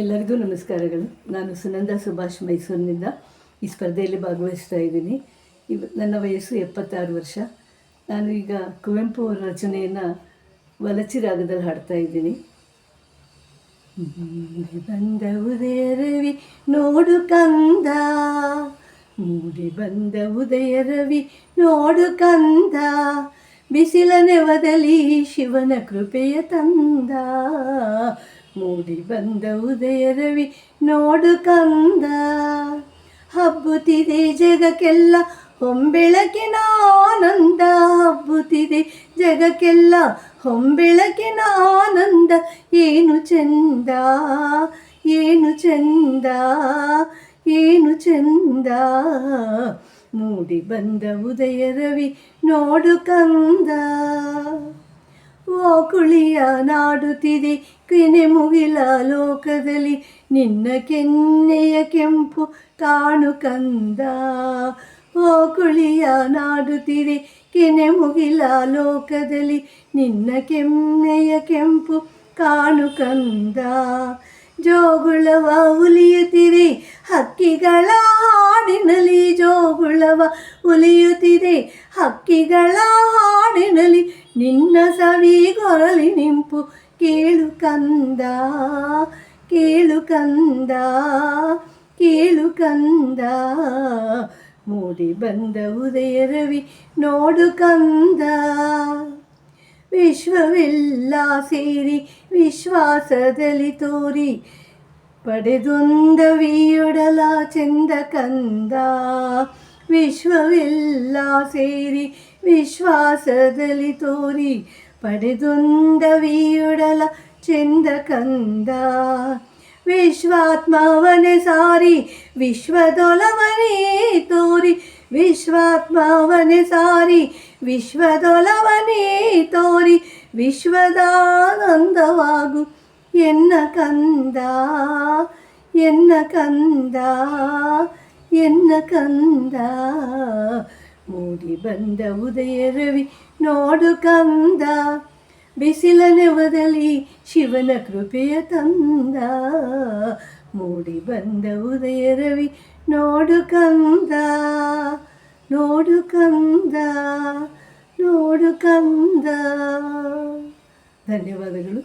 ಎಲ್ಲರಿಗೂ ನಮಸ್ಕಾರಗಳು. ನಾನು ಸುನಂದ ಸುಭಾಷ್ ಮೈಸೂರಿನಿಂದ ಈ ಸ್ಪರ್ಧೆಯಲ್ಲಿ ಭಾಗವಹಿಸ್ತಾ ಇದ್ದೀನಿ. ಇವ ನನ್ನ ವಯಸ್ಸು ಎಪ್ಪತ್ತಾರು ವರ್ಷ. ನಾನು ಈಗ ಕುವೆಂಪು ಅವರ ರಚನೆಯನ್ನು ವಲಚಿ ರಾಗದಲ್ಲಿ ಹಾಡ್ತಾ ಇದ್ದೀನಿ. ಬಂದ ಉದಯ ರವಿ, ನೋಡು ಕಂದ. ಮೂಡಿ ಬಂದ ಉದಯ ರವಿ, ನೋಡು ಕಂದ. ಬಿಸಿಲ ನೆವದಲ್ಲಿ ಶಿವನ ಕೃಪೆಯ ತಂದ. ಮೂಡಿ ಬಂದ ಉದಯ ರವಿ ನೋಡು ಕಂದ. ಹಬ್ಬುತ್ತಿದೆ ಜಗಕ್ಕೆಲ್ಲ ಹೊಂಬೆಳಕಿನ ಆನಂದ ಹಬ್ಬುತ್ತಿದೆ ಜಗಕ್ಕೆಲ್ಲ ಹೊಂಬೆಳಕಿನ ಆನಂದ ಏನು ಚಂದ ಏನು ಚಂದ ಏನು ಚಂದ. ಮೂಡಿ ಬಂದ ಉದಯ ರವಿ ನೋಡು ಕಂದ. ಓ ಕುಳಿಯ ನಾಡುತ್ತಿದೆ ಕೆನೆ ಮುಗಿಲ ಲೋಕದಲ್ಲಿ ನಿನ್ನ ಕೆನ್ನೆಯ ಕೆಂಪು ಕಾಣು ಕಂದ. ಓ ಕುಳಿಯ ನಾಡುತ್ತಿದೆ ಕೆನೆ ಮುಗಿಲ ಲೋಕದಲ್ಲಿ ನಿನ್ನ ಕೆನ್ನೆಯ ಕೆಂಪು ಕಾಣು ಕಂದ. ಜೋಗುಳವ ಉಲಿಯುತ್ತಿದೆ ಹಕ್ಕಿಗಳ ಹಾಡಿನಲ್ಲಿ ಜೋಗುಳವ ಉಲಿಯುತ್ತಿದೆ. ಹಕ್ಕಿಗಳ ಹಾಡಿನಲ್ಲಿ ನಿನ್ನ ಸವಿ ಕೊರಲಿ ನಿಂಪು. ಕೇಳು ಕಂದ ಕೇಳು ಕಂದ ಕೇಳು ಕಂದ. ಮೂಡಿ ಬಂದ ಉದಯ ರವಿ ನೋಡು ಕಂದ. ವಿಶ್ವವೆಲ್ಲ ಸೇರಿ ವಿಶ್ವಾಸದಲ್ಲಿ ತೋರಿ ಪಡೆದೊಂದವಿಯೊಡಲ ಚೆಂದ ಕಂದ. ವಿಶ್ವವೆಲ್ಲ ಸೇರಿ ವಿಶ್ವಾಸದಲ್ಲಿ ತೋರಿ ಪಡೆದೊಂದವಿಯೊಡಲ ಚೆಂದ ಕಂದ ವಿಶ್ವಾತ್ಮವನೆ ಸಾರಿ ವಿಶ್ವದೊಲವನೇ ತೋರಿ ವಿಶ್ವಾತ್ಮವನೆ ಸಾರಿ ವಿಶ್ವದೊಲವನೇ ತೋರಿ ವಿಶ್ವದಾನಂದವಾಗು ಎನ್ನ ಕಂದ ಎನ್ನ ಕಂದ ಎನ್ನ ಕಂದ ಮೂಡಿ ಬಂದ ಉದಯ ರವಿ ನೋಡು ಕಂದ ಬಿಸಿಲ ನೆವದಲ್ಲಿ ಶಿವನ ಕೃಪೆಯ ತಂದ ಮೂಡಿ ಬಂದ ಉದಯ ರವಿ ನೋಡು ಕಂದ ನೋಡು ಕಂದ ನೋಡು ಕಂದ ಧನ್ಯವಾದಗಳು